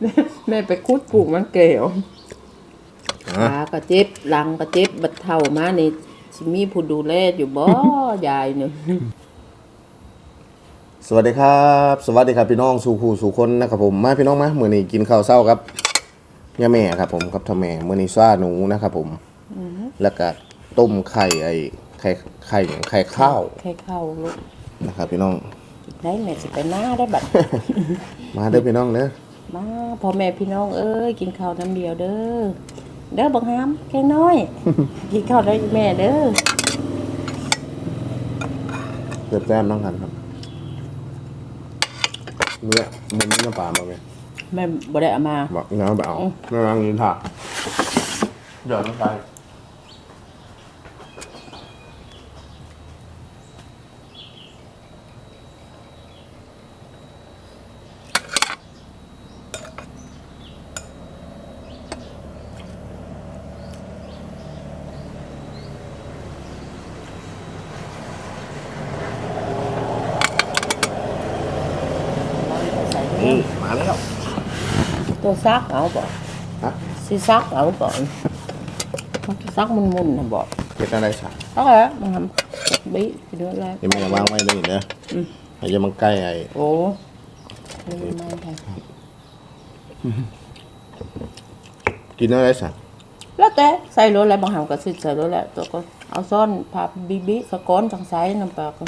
แม่แม่ไปคุดปลูกมันเกลียวอะขากระเจ็บหลังกระเจ็บบัดเท่ามานี่สิมีผู้ดูแลอยู่บ่ยายนี่สวัสดีครับ สวัสดีครับพี่น้องสู่ผู้สู่คนนะครับผมมาพี่น้องมามื้อนี้กินข้าวเช้าครับย่าแม่ครับ ผมกับท่าแม่มื้อนี้ซ่าหนูนะครับผมแล้วก็ต้มไข่ไอ้ไข่ไข่อย่างไข่ข้าวแค่เข้าลูกนะครับ พี่น้องได้แม่สิไปหน้าได้บัดมาเด้อพี่น้องเด้อ มาพ่อแม่พี่น้องเอ้ยกินข้าวน้ำเดียวเด้อเด้อบังหามแค่น้อย กินข้าวได้แม่เด้อเกือบแต้มน้องกันครับเนื้อมันมีน้ำปลามาไหมแม่บ่ได้เอามาบอกน้ำไปเอาไม่รังยินถ่าเดี๋ยวน้ำปลาใส่ นี่ นี่ มาแล้ว ตัวซักเอาบ่ฮะสิซักเอาบ่ซักมุนๆน่ะบ่เก็บอะไรสักเอาละบังหามบิไปด้วยแล้วยังไม่วางไว้ได้เด้ออให้ยามันใกล้ไอ้โอ้นี่ไม่ค่ะกินอะไรสักแล้วแต่ใส่รถแล้วบางหามก็สิใส่รถแล้วตัวก็เอาซ่อนพาบิบิสะก้อนจังไสน้ำปลาก็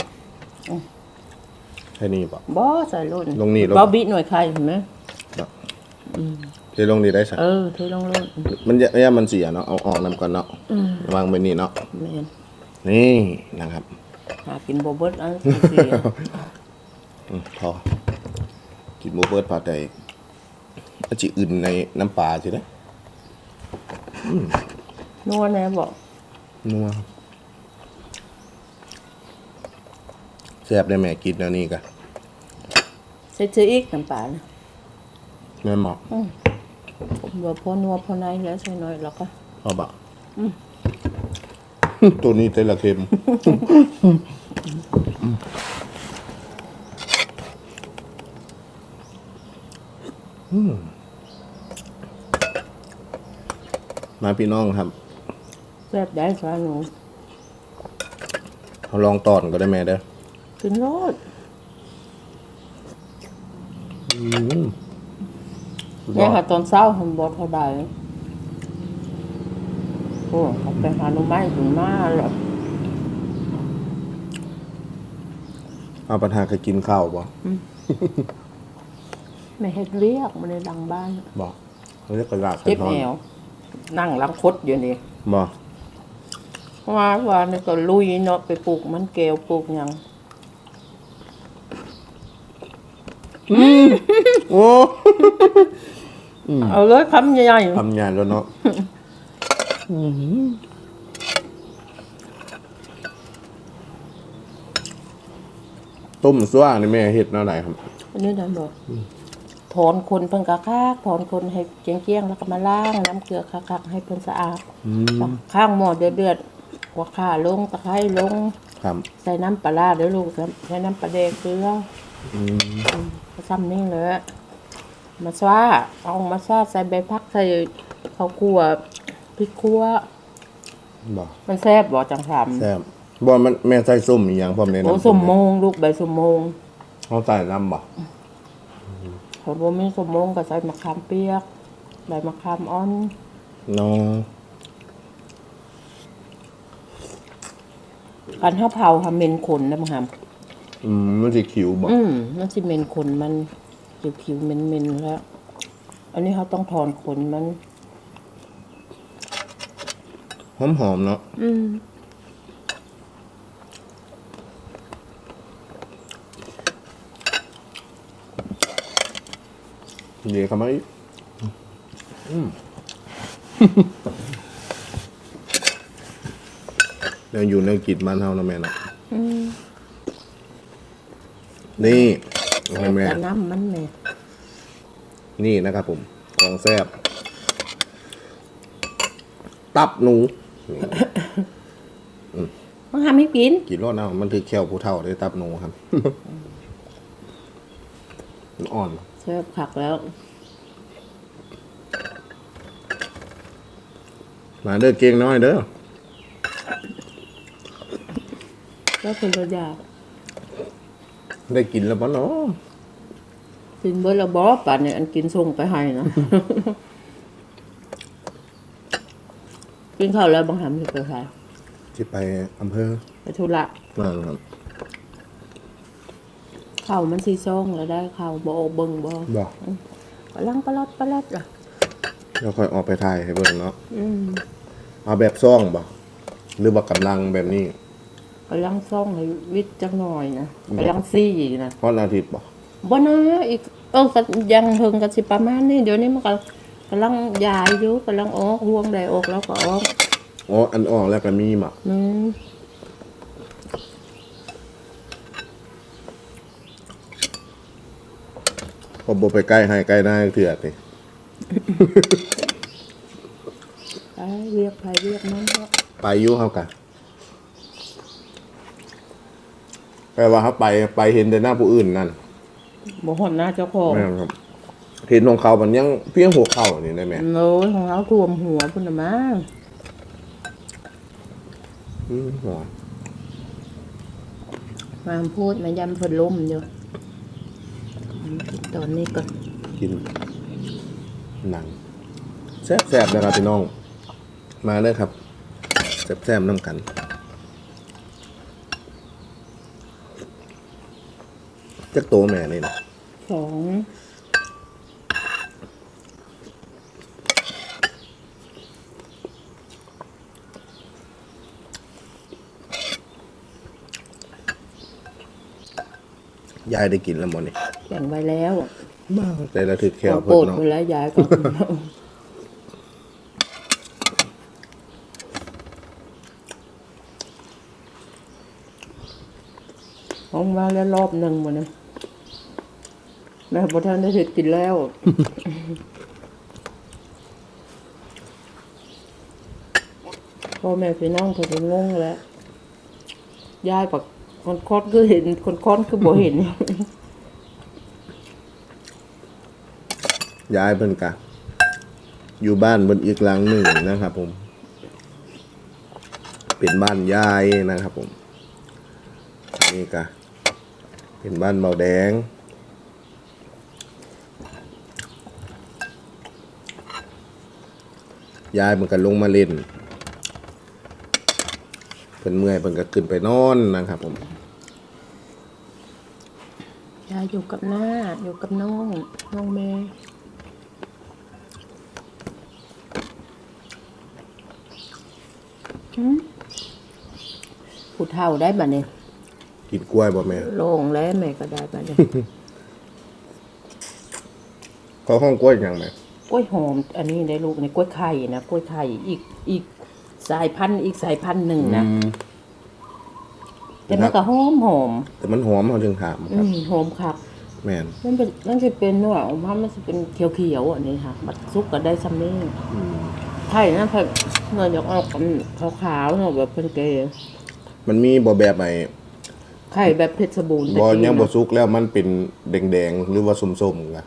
แค่นี้ปะบ่ใส่รถลงนี่รถบ่บิหน่วยไข่เห็นไหม เทลงดีได้สักเออเทลงรถมันจะเนี่ยมันเสียเนาะเอาออกนำก่อนเนาะวางไปนี่เนาะแม่นนี่นะครับหากินบ่เบิดอันสิอืมพอกินหมูเบิร์ดพอใจอาจิอื่นในน้ำปลาสิได้นัวแน่บ่นัวแซ่บได้แม่กินแล้วนี่กะใส่ซื้ออีกน้ำปลานะ แม่หมอกบ่พอนัวพอในแล้วใส่หน่อยแล้วก็พอบะตัวนี้เตละเค็มอืมมาพี่น้องครับแซ่บได้ซะหนูเอาลองตอนก็ได้แม่เด้อกินรสอืม เนี่ยค่ะตอนเช้าผมบ่เท่าใดโอ้เขาไปหาหน่อไม้ถึงมาแล้วเอาปัญหาเคยกินข้าวบ่ไม่เฮ็ดเรียกมาในหลังบ้านบ่เขาเรียกกระดาษเจ็บนอแอนวนั่งหลังคดอยู่นี่บ่เพราะว่าว่านี่ก็ลุยเนาะไปปลูกมันแก้วปลูกหยัง โอ้เอาเลยคำใหญ่ทำงานแล้วเนาะต้มซั่วนี่แม่เฮ็ดแนวไหนครับๆอันนี้นั่นบ่ถอนคนเพิ่นกะคักถอนคนให้เจียงๆแล้วก็มาล้างน้ำเกลือคักๆให้เพิ่นสะอาดข้างหม้อเดือดๆหัวข่าลงตะไคร้ลง ครับใส่น้ำปลาร้าเด้อลูกใส่น้ำปลาแดกเกลืออืมอืมก็ซ้ำนี่เลย มาซว่าเอามาซว่าใส่ใบพักใส่ข้าวคั่วพริกคั่วบ่มันแซ่บบ่จังทแซ่บบ่มันแม่ใส่ส้มอีหยังพร้อมในำน้ำโอ้สมโมงลูกใบสมโมงเขาใส่น้ำบ่เขาบ่มีสมโมงก็ใส่มะขามเปียกใบมะขามอ่อนเนาะการห้าเผาทำเมนขนนะมังหามอืมมันสิขิวบ่ อืมมันสิเมนขนมัน ผิวๆเมนๆแล้ว อันนี้เขาต้องถอนขนมันหอมๆเนาะอืมเดี๋ยวเขามาอีกอืมเดี๋ยวอยู่ในกิจบ้านเฮานะแม่เนาะอืมนี่ให้ แม่แมน้ำมันแม่นี่นะครับผมของแซบตับหนูมันทำให้กินกินรอดนะมันคือแควผู้เท่าได้ตับหนูครับอ่อนแซบผักแล้วมาเด้อเก่งน้อยเด้อแล้วเนตัวยากได้กินแล้วปะเนาะ กินเบอร์ละบอป่านเนี่ยอันกินส่งไปให้นะกินข้าวแล้วบางหามจะไปใครที่ไปอำเภอไปธุระนั่นครับข้าวมันสีส้งแล้วได้ข้าวบอเบิงบอบอกปลังปลัดปลัดอะแล้วค่อยออกไปถ่ายให้เบิ่งเนาะอืมเอาแบบซ่องบ่หรือว่ากำลังแบบนี้ปลังซ่องให้วิทย์จังหน่อยนะปลังซี่นะฮอดอาทิตย์บ่ บ่นะอีกเออก็ยังเพิ่งกันสิประมาณนี้เดี๋ยวนี้มันก็กำลังยายอยู่กำลังออกห่วงใดออกแล้วก็ออกอ๋ออันออกแล้วก็มีหมักอืมพอบ่ไปใกล้ให้ใกล้ได้เถื่อนี่ไปเรียกไปเรียกมันก็ไปอยู่เฮากันแปลว่าเขาไปไปเห็นแต่หน้าผู้อื่นนั่น บ่หอนหน้าเจ้าของแม่นครับเห็นของเขามันยังเพียงหัวเข่านี่ได้ไหมโน้ยของเราท่วมหัวพุ่นน่ะมาอืมหัวมาพูดมายำเพิ่นล้มอยู่อืมตอนนี้ก็กินหนังแซ่บๆนะครับพี่น้อง มาเลยครับแซ่บๆน้ำกัน จักโตแม่นี่นะสองยายได้กินแล้วหมดนี่แบ่งไว้แล้วบ้าแต่ละถึกแค่ของเพิ่โปรนดเนาะคนละยายก็ ของมาแล้วรอบหนึ่งหมดเล ยแม่พอท่านได้เห็ดกินแล้ว พ่อแม่พี่น้องเขาจะงงแล้วยายปักคนคอนคือเห็นคนคอนคือบ่เห็นยายเพิ่นกะ อยู่บ้านบนอีกหลังหนึ่งนะครับ ผม เป็นบ้านยายนะครับ ผมนี่กะ เป็นบ้านเบาแดง ยายมันก็ลงมาเล่นเพิ่นเมื่อยเพิ่นก็ขึ้นไปนอนนะครับผมยายอยู่กับหน้าอยู่กับน้องน้องเมย์หืมผู้เฒ่าได้บัดนี้กินกล้วยบ่แม่โล่งแล้วแม่ก็ได้บัดนี้เขาห้องกล้วยยังแม่ก ล้วยหอม อันนี้ได้ลูกนี่กล้วยไข่นะกล้วยไข่อีกอีกสายพันธุ์อีกสายพันธุ์หนึ่งนะอืมแต่มันก็หอมหอมแต่มันหอมเขาถึงถามคอืรับ มหอมคักแม่นมันเป็นมันจะเป็นเนื้อออกมามันจะเป็นเขียวๆอันนี้ค่ะบัดซุกก็ได้ซัมนี่ไข่นะเพิ่นเนื้ออยากออกขาวๆเนาะแบบเป็นเกย์มันมีบ่แบบไหนไข่แบบเพชรบูรณ์บอตะกี้ยังบ่นะสุกแล้วมันเป็นแดงๆหรือว่าส้มๆกะ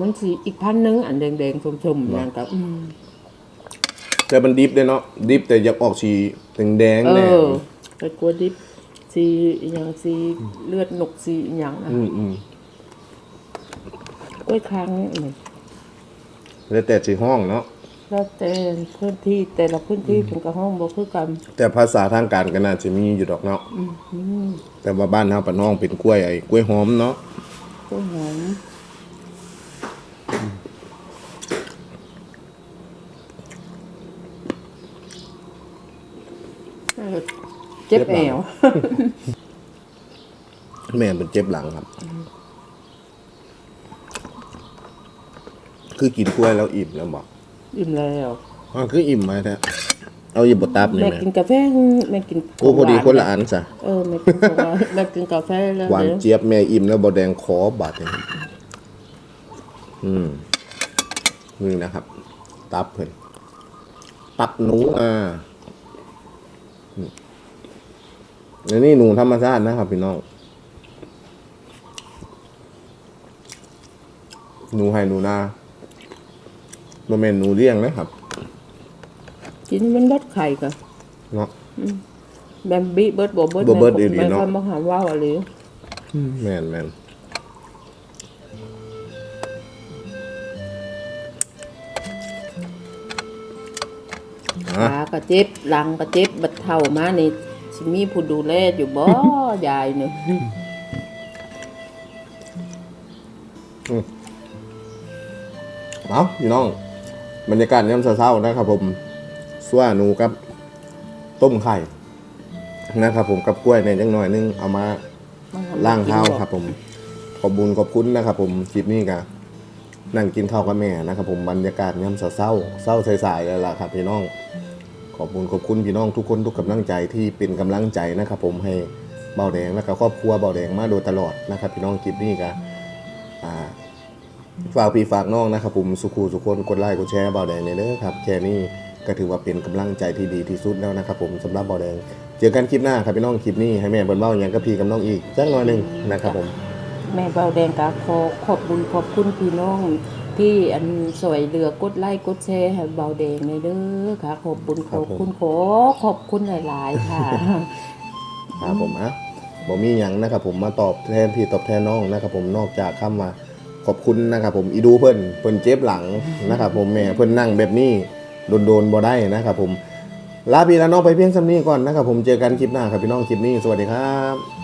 มันสีอีกพันหนึงอันแดงๆส้มๆอย่างกับอืมแต่มันดิบเลยเนาะดิบแต่อยากออกสีแดงเอๆแน่อไปกลัวดิบสีอหย่างสีเลือดนกสีอหย่างนะอืมอืมกล้วยค้างนี่แล้วแต่สีห้องเนาะแล้วแต่พื้นที่แต่ละพื้นที่เป็นกระห้องบ่คือกันแต่ภาษาทางการก็น่าจะมีอยู่ดอกเนาะแต่ว่าบ้านเฮาปะน้องเป็นกล้วยไอ้กล้วยหอมเนาะกล้วยหอมเออเจ็บแอวแม่เป็นเจ็บหลังครับ คือกินกล้วยแล้วอิ่มแล้วบอกอิ่มแล้วอ๋อคืออิ่มไหมแท้เอาหยิบบ่ตับนี่แม่แม่กินกาแฟแม่กินกูพอดีคนละอันซะเออแม่กินของหวานแม่กินกาแฟแล้วหวานเดี๋ยวเจี๊ยบแม่อิ่มแล้วบ่แดงขอบาดนี่อืมนี่นะครับ ตับเพิ่นตับหนูอ่า อืมอันนี้หนูธรรมชาตินะครับพี่น้อง หนูให้หนูนาบ่แม่นหนูเลี้ยงนะครับ กินมันเบิดไข่ก็เนาะแบมบี้เบิดบ่เบิดบ่เบิดอีหลีไม่เนาะค่อยมาหาว่าอะไรแม่นแม่นขากระเจ็บหลังกระเจ็บบัดเท่ามานี่ สิมีผู้ดูแลอยู่บ่ ยายนี่เอาพี่น้อง บรรยากาศยามเช้าๆนะครับ ผมสั่วหนูกับ ต้มไข่นะครับ ผมกับกล้วยในจังหน่อยนึงเอามาล่างเท้าครับ ผม ขอบบุญขอบคุณนะครับ ผมคลิปนี้ก็นั่งกินข้าวกับแม่นะครับ ผมบรรยากาศย่ำเศร้าเศร้าเศร้าสายๆแล้วล่ะครับ พี่น้อง ขอบบุญขอบคุณพี่น้องทุกคนทุกกำลังใจที่เป็นกำลังใจนะครับ ผมให้เบาแดงและก็ครอบครัวเบาแดงมาโดยตลอดนะครับ พี่น้องคลิปนี้ก็ฝากพี่ฝากน้องนะครับ ผมสุขูสุขคนกดไลค์กดแชร์เบาแดงในเด้อครับแค่นี้ก็ถือว่าเป็นกำลังใจที่ดีที่สุดแล้วนะครับผมสำหรับเบาแดงเจอกันคลิปหน้าครับพี่น้องคลิปนี้ให้แม่เบิ้ลเบ้าอย่างกับพี่กับน้องอีกจักหน่อยหนึ่งนะครับผม แม่เบาแดงก็ขอขอบบุญขอบคุณพี่น้อง ที่อันสวยเหลือกดไลค์กดแชร์ให้เบาแดงในเด้อค่ะ ขอบบุญขอบคุณขอขอบคุณหลาย ๆ ค่ะ ครับผมอะผมมีอย่างนะครับผมมาตอบแทนพี่ตอบแทนน้องนะครับผมนอกจากคำมาขอบคุณนะครับผมอีดูเพิ่นเพิ่นเจ็บหลังนะครับผมแม่เพิ่นนั่งแบบนี้โดนโดนๆบ่ได้นะครับผมลาพี่และน้องไปเพียงสำนี้ก่อนนะครับผมเจอกันคลิปหน้าครับพี่น้องคลิปนี้สวัสดีครับ